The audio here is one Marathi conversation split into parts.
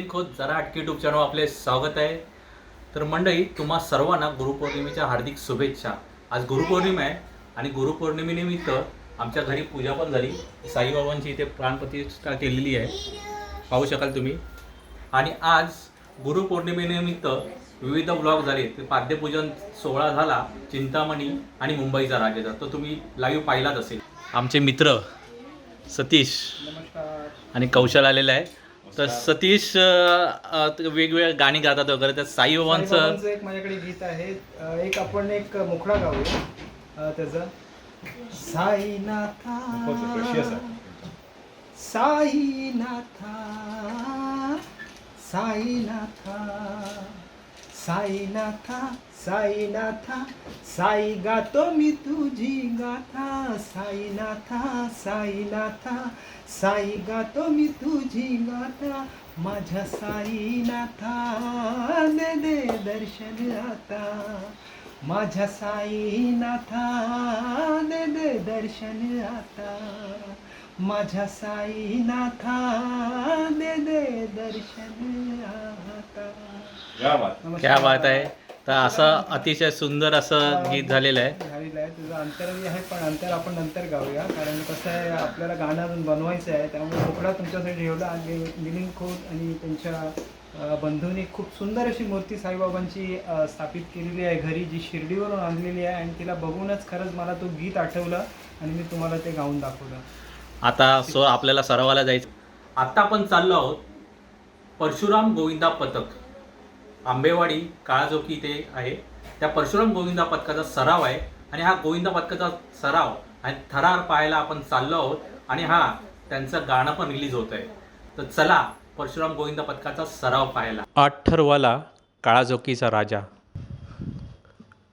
जरा अटकी यूट्यूब चॅनल आपले स्वागत आहे. तर मंडळी तुम्हा सर्वांना गुरुपौर्णिमेच्या हार्दिक शुभेच्छा. आज गुरुपौर्णिमा आहे आणि गुरुपौर्णिमेनिमित्त आमच्या घरी पूजा पण झाली. साईबाबांची इथे प्राणप्रतिष्ठा केलेली आहे. पाहू शकाल तुम्ही. आणि आज गुरुपौर्णिमेनिमित्त विविध ब्लॉग झाले. ते पाद्यपूजन सोहळा झाला चिंतामणी आणि मुंबईचा राजाचा. तो तुम्ही लाईव्ह पाहिलाच असेल. आमचे मित्र सतीश आणि कौशल आलेला आहे. तर सतीश अं, वेगवेगळ्या गाणी गातात वगैरे. तर साईबाबांचं साईबाबांचं एक माझ्याकडे गीत आहे. अ, एक आपण एक मुखडा गाऊया अ, त्याचा साईनाथा साईनाथा साईनाथा साईनाथा साईनाथा साई गातो मी तुझी गाथा साईनाथा साईनाथा साई गातो मी तुझी गाथा माझ्या साईनाथा दे दे दर्शन आता. माझ्या साईनाथा दे दे दर्शन आता. माझ्या साईनाथा दे दे दर्शन आता. नमस्कार. क्या बात आहे तर असं अतिशय सुंदर असं गीत झालेलं आहे. झालेलं आहे. तुझं अंतरही आहे पण अंतर आपण नंतर गाऊया. कारण कसं आहे आपल्याला गाणं अजून बनवायचं आहे. त्यामुळे तुकडा तुमच्यासाठी ठेवला आणि निलिंग खोत आणि त्यांच्या बंधूंनी खूप सुंदर अशी मूर्ती साईबाबांची स्थापित केलेली आहे. घरी जी शिर्डीवरून आणलेली आहे आणि तिला बघूनच खरंच मला तो गीत आठवलं आणि मी तुम्हाला ते गाऊन दाखवलं. आता सो आपल्याला सरावाला जायचं. आता आपण चाललो आहोत परशुराम गोविंदा पथक. आंबेवाडी काळाजोकी इथे आहे. त्या परशुराम गोविंदा पथकाचा सराव आहे आणि हा गोविंदा पथकाचा सराव आणि थरार पाहायला आपण चाललो आहोत आणि हा त्यांचं गाणं पण रिलीज होत आहे. तर चला परशुराम गोविंदा पथकाचा सराव पाहायला. आठ ठरवाला काळाजोकीचा राजा.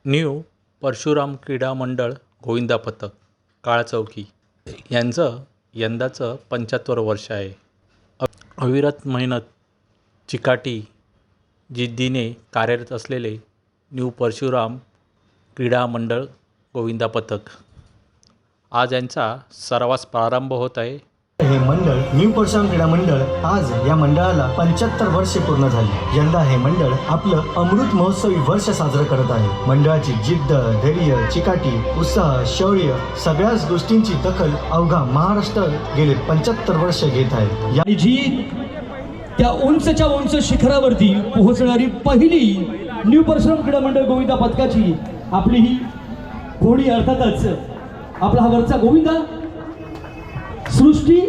न्यू परशुराम क्रीडा मंडळ गोविंदा पथक काळचौकी. यांचं यंदाचं पंच्याहत्तर वर्ष आहे. अविरत मेहनत चिकाटी जिद्दीने कार्यरत असलेले न्यू परशुराम क्रीडा मंडळ गोविंदा पथक. आज यांचा सर्वास प्रारंभ होत आहे. हे मंडळ न्यू परशुराम क्रीडा मंडळ आज या मंडळाला पंच्याहत्तर वर्षे पूर्ण झाली. यंदा हे मंडळ आपलं अमृत महोत्सवी वर्ष साजरं करत आहे. मंडळाची जिद्द धैर्य चिकाटी उत्साह शौर्य सगळ्याच गोष्टींची दखल अवघा महाराष्ट्र गेले पंच्याहत्तर वर्ष घेत आहे. जी त्या उंचच्या उंच शिखरावरती पोहोचणारी पहिली न्यू परशुराम क्रीडा मंडळ गोविंदा पथकाची आपली ही कोणी अर्थातच आपला हा वरचा गोविंदा. सृष्टी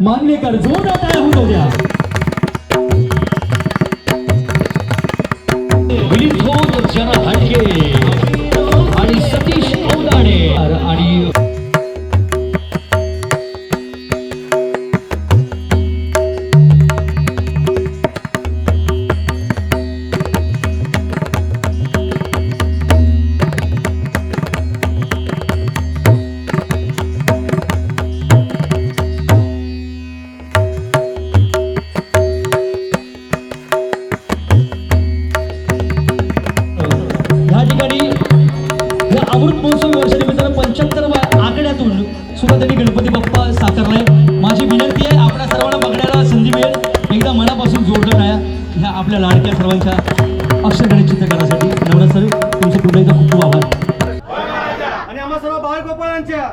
मान्यकर जोरदार टाळ्या होऊन जाऊ द्या गणपती बाप्पा साकारलाय माझी विनंती आहे आपल्या सर्वांना बघण्याला संधी मिळेल. एकदा मनापासून जोरदार टाळ्या ह्या आपल्या लाडक्या सर्वांच्या अक्षरगणित चित्रकारासाठी नवरा सर तुमचे पुन्हा एकदा खूप खूप आभार. आणि आम्हा सर्व बाळगोपाळांच्या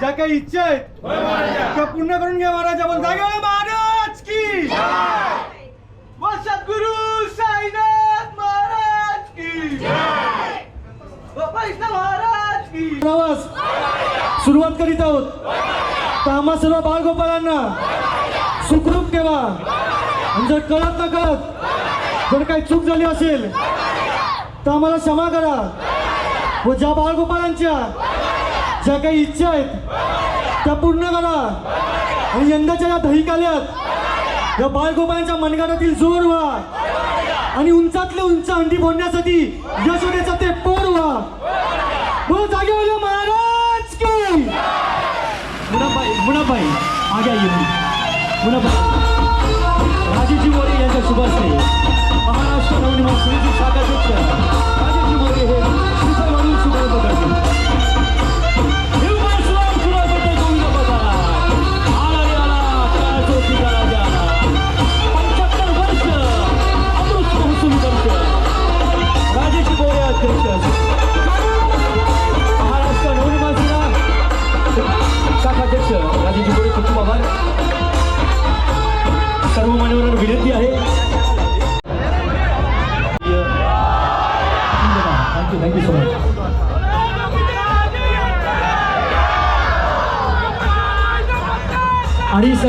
ज्या काही इच्छा आहेत त्या पूर्ण करून घ्या महाराजा. बोल जागे महाराज की सद्गुरु साईनाथ महाराज की महाराज प्रवास. सुरुवात करीत आहोत. तर आम्हा सर्व बाळगोपाळांना सुखरूप ठेवा. आणि जर कळत न कळत जर काही चूक झाली असेल तर आम्हाला क्षमा करा. व ज्या बाळगोपाळांच्या ज्या काही इच्छा आहेत त्या पूर्ण करा. आणि यंदाच्या या दहीकाल्यात या बाळगोपाळांच्या मनगटातील जोर व्हा आणि उंचातले उंच अंडी फोडण्यासाठी यशोदेचा ते जागेवाले महाराज की मुनाबाई मुनाबाई आग्या येऊन मुनाबाई राजेजी मोरे यांच्या शुभ हस्ते महाराष्ट्र नवनिर्माण समिती शाखाध्यक्ष राजेजी मोरे हे।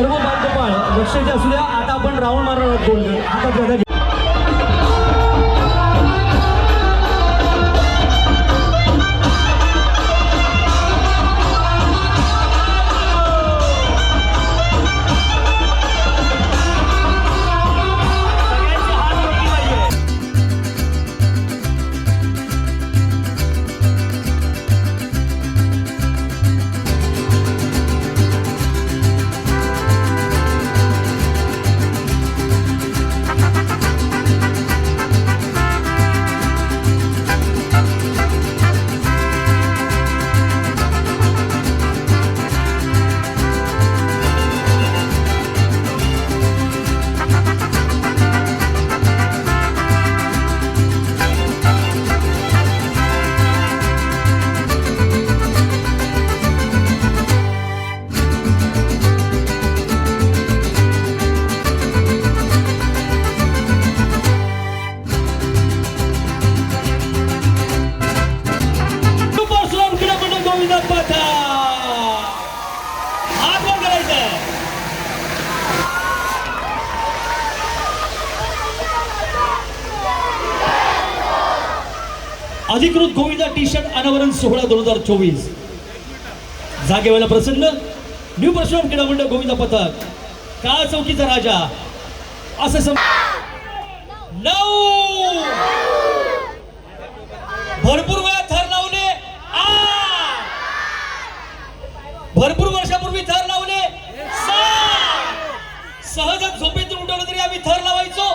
हो, आणि सर्व बालगोपाळ लक्षाचे असू द्या. आता आपण राऊंड मारणार आहोत गोल आता अधिकृत गोविंदा टी शर्ट अनावरण सोहळा दोन हजार चोवीस. जागेवाला प्रसन्न न्यू परशुराम क्रीडा मंडळ गोविंदा पथक काळ चौकीचा राजा असं सम नऊ! भरपूर वेळा थर लावले आ! भरपूर वर्षापूर्वी थर लावले सहजच झोपेतून उठवलं तरी आम्ही थर लावायचो.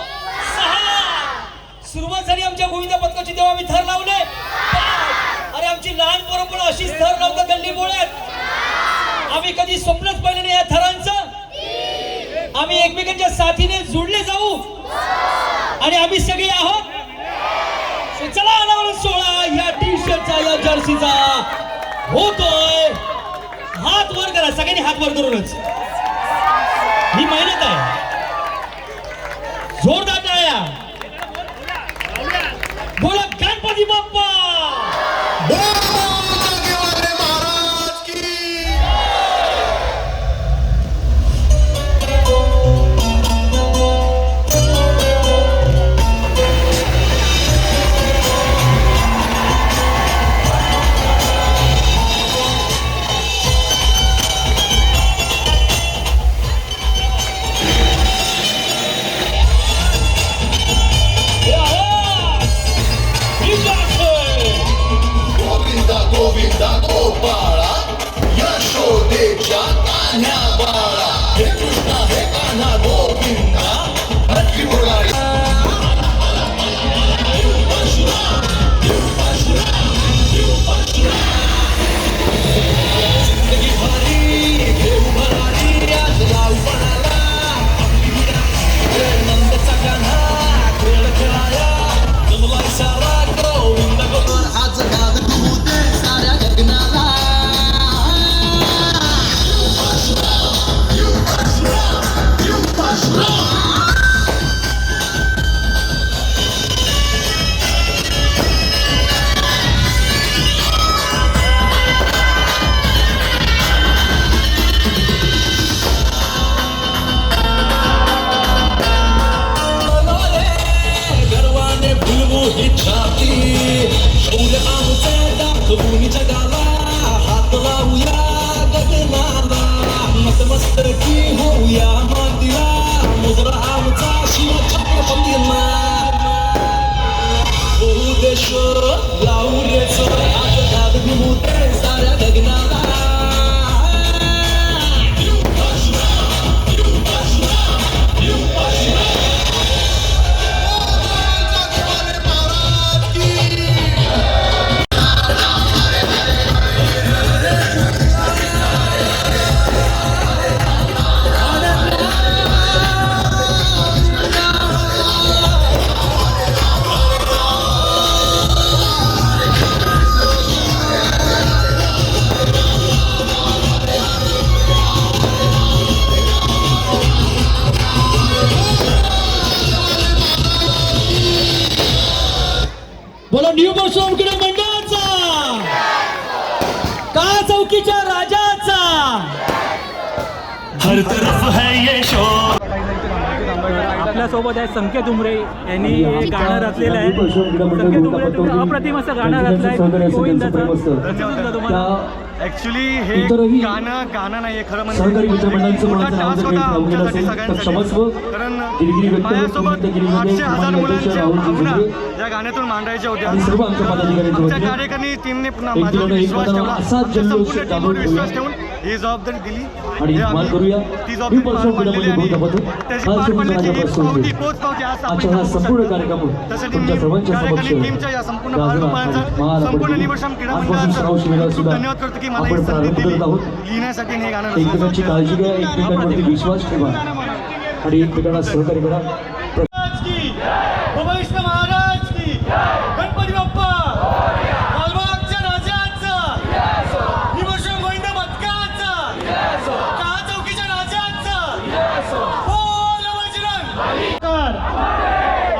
सुरुवात झाली आमच्या गोविंदा पथकाची तेव्हा आम्ही थर लावले. अरे आमची लहान पोरं पण अशीच थर लावतात गल्ली बोळ्यात आम्ही कधी स्वप्नच पाहिलं नाही या थरांचं. आम्ही एकमेकांच्या साथीने जुडले जाऊ. आणि आम्ही सगळे आहोत. चला अनावरण सोहळा या टी शर्टचा या जर्सीचा होतोय. हात वर करा सगळ्यांनी हात वर करूनच. ही मेहनत आहे. जोरदार टाळ्या. बोला agora, retorna, retorna agora. क्रीडा मंडळाचा. का चौकीच्या राजाचा. हर तरफ है ये शोर. आपल्यासोबत आहे संकेत उमरे. यांनी हे गाणं रचलेलं आहे. संकेत उमरे तुम्ही अप्रतिम असं गाणं रचलंय. गोविंदाचं. कसं वाटलं तुम्हाला. ऍक्च्युली हे गाणं गाणं नाहीये खरं म्हणजे मोठा जर होता आमच्यासाठी सगळ्यांसाठी. कारण माझ्यासोबत आठशे हजार मुलांच्या भावना या गाण्यातून मांडायच्या होत्या आमच्या कार्यकारिणी टीमने पुन्हा माझ्यावर विश्वास ठेवला संपूर्ण टीमवर विश्वास. ठेवून ही जबाबदारी दिली. ती जबाबदारी पार पाडलेली आणि. त्याची पार पाडण्याची ही. पावती पोच पावती आज आपण संपूर्ण. कार्यक्रम त्यासाठी मी कार्यकारिणी टीमच्या या संपूर्ण. महाराष्ट्र संपूर्ण. निवर्षण क्रीडा मंडळाचा धन्यवाद करतो की मला ही आपण संधी दिली. लिहिण्यासाठी हे गाणं एकमेकांची. काळजी घ्या एकमेकांवरती विश्वास ठेवा. आणि एकमेकांना सहकार्य करा. महाराज की गणपती बाप्पा.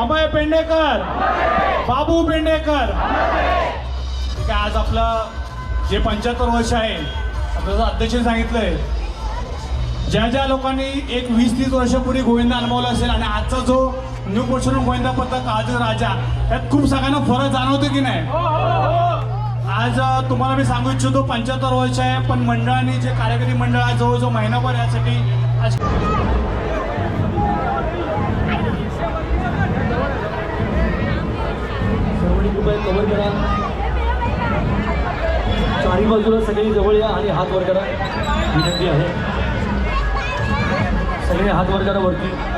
अभय पेंडेकर. बाबू पेंडेकर. आज आपलं जे पंच्याहत्तर वर्ष आहे जसं अध्यक्ष सांगितलंय ज्या ज्या लोकांनी एक वीस तीस वर्षापूर्वी गोविंदा अनुभवला असेल आणि आजचा जो न्यू पोर्शन गोविंदा पथक आज राजा यात खूप सगळ्यांना फरक जाणवतो की नाही? आज तुम्हाला मी सांगू इच्छितो पंच्याहत्तर वर्ष आहे पण मंडळाने जे कार्यकारी मंडळ आहे जवळजवळ महिनाभर यासाठी आज करा. चारी बाजूला सगळी जवळ या आणि हात वर करा. विनंती आहे. सगळे हात वर करा वरती.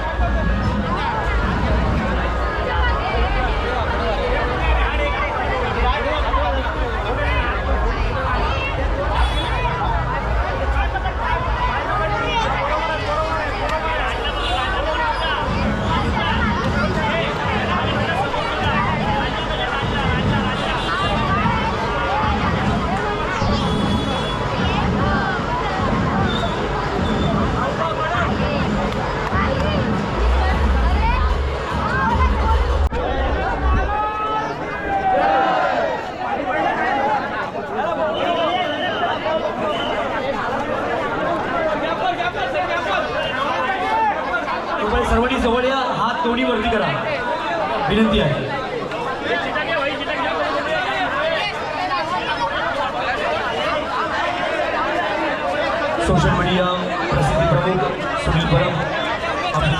आपली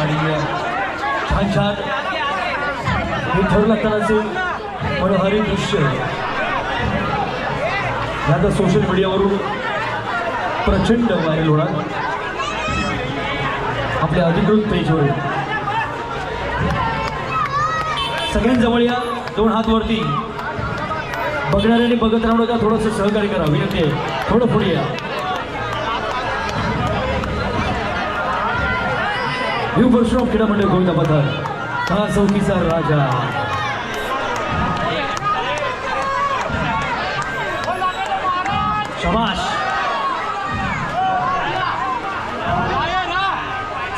आणि छान छान विठ्ठल थर लागतानाचे मनोहारी दृश्य ह्या तर सोशल मीडियावरून प्रचंड व्हायरल होणार. आपल्या अधिकृत पेजवर सगळ्यांजवळ या दोन हात वरती बघणाऱ्याने बघत राहणं का थोडंसं सहकार्य करा विनंती आहे. थोडं पुढे या. न्यू परशुराम क्रीडा मंडळ गोविंदा पथक हा चौकीचा राजा शबाश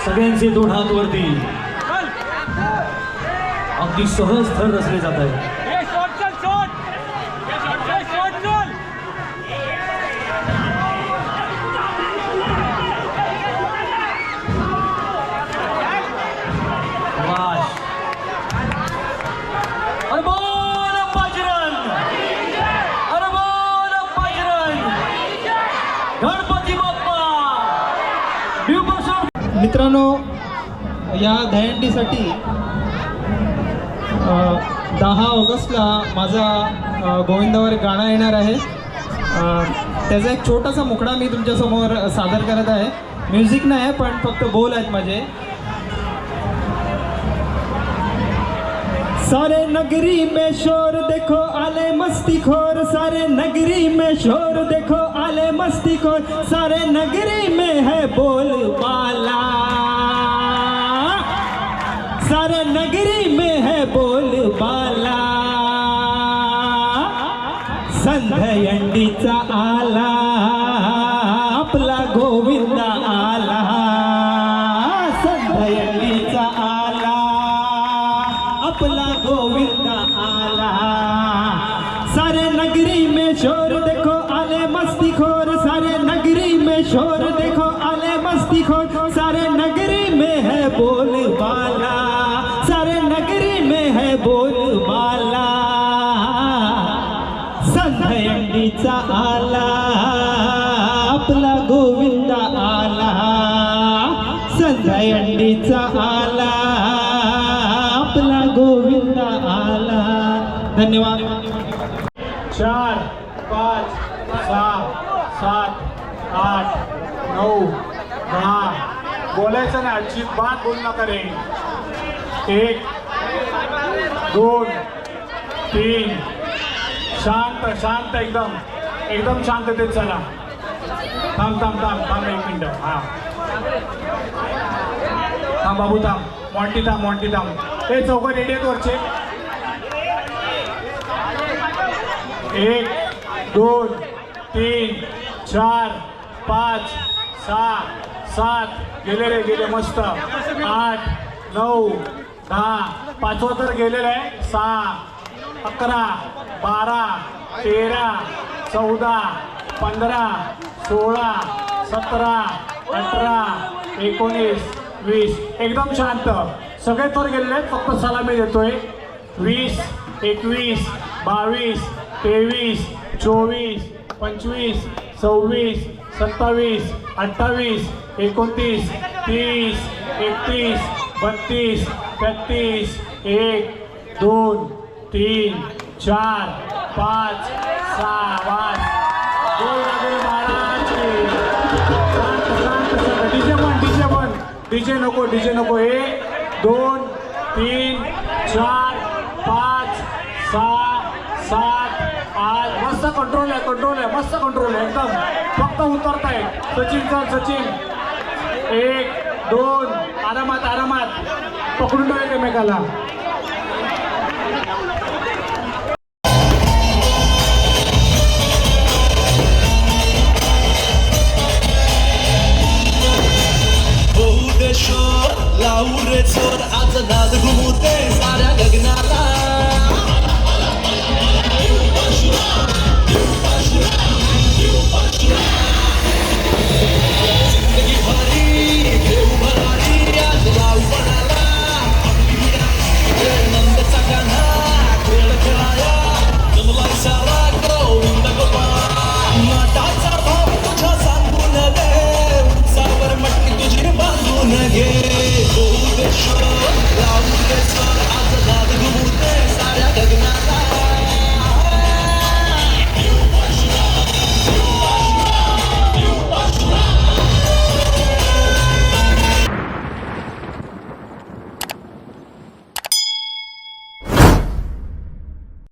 सगळ्यांचे दोन हात वरती. अगदी सहज थर रचले जात आहेत. गणपती बाप्पा! मित्रांनो या दहीहंडीसाठी दहा ऑगस्टला माझा गोविंदावर गाणं येणार आहे. त्याचा एक छोटासा मुकडा मी तुमच्यासमोर सादर करत आहे. म्युझिक नाही आहे पण फक्त बोल आहेत माझे. सारे नगरी में शोर देखो आले मस्ती खोर। सारे नगरी में शोर देखो आले मस्ती खोर। सारे नगरी में है बोल बाला संघयंडीचा आला आपला गोविंद आला. संघयंडीचा आला आपला गोविंद आला. धन्यवाद. चार पाच सहा सात आठ नऊ दहा. बोलायचं ना अजिबात बोल नका रे. एक दोन तीन शांत शांत एकदम. एकदम शांततेत चला. थांब थांब थांब. थांब एक मिनिट. हा. थांब बाबू थांब. मॉन्टी थांब मॉन्टी थांब. हे चौघ रेडी आहेत वरचे. एक दोन तीन चार पाच सहा सात. गेले रे गेले मस्त. आठ नऊ दहा. पाचवं तर गेलेलं आहे. सहा अकरा बारा तेरा चौदा पंधरा सोळा सतरा अठरा एकोणीस वीस. एकदम शांत. सगळे थोर गेलेले फक्त सलामी देतोय. वीस एकवीस बावीस तेवीस चोवीस पंचवीस सव्वीस सत्तावीस अठ्ठावीस एकोणतीस तीस एकतीस बत्तीस तेहतीस एक दोन तीन चार पाच सहा पाच दोन लागले महाराजचे. डीजे पण डीजे पण डीजे नको डीजे नको. एक दोन तीन चार पाच सहा सात आठ. मस्त कंट्रोल आहे कंट्रोल आहे. मस्त कंट्रोल आहे एकदम. फक्त उतरताय. सचिन चल सचिन. एक दोन. आरामात आरामात. पकडून ठेवा एकमेकाला. होऊ दे शोर लावू रे चोर आज नाद घुमू दे.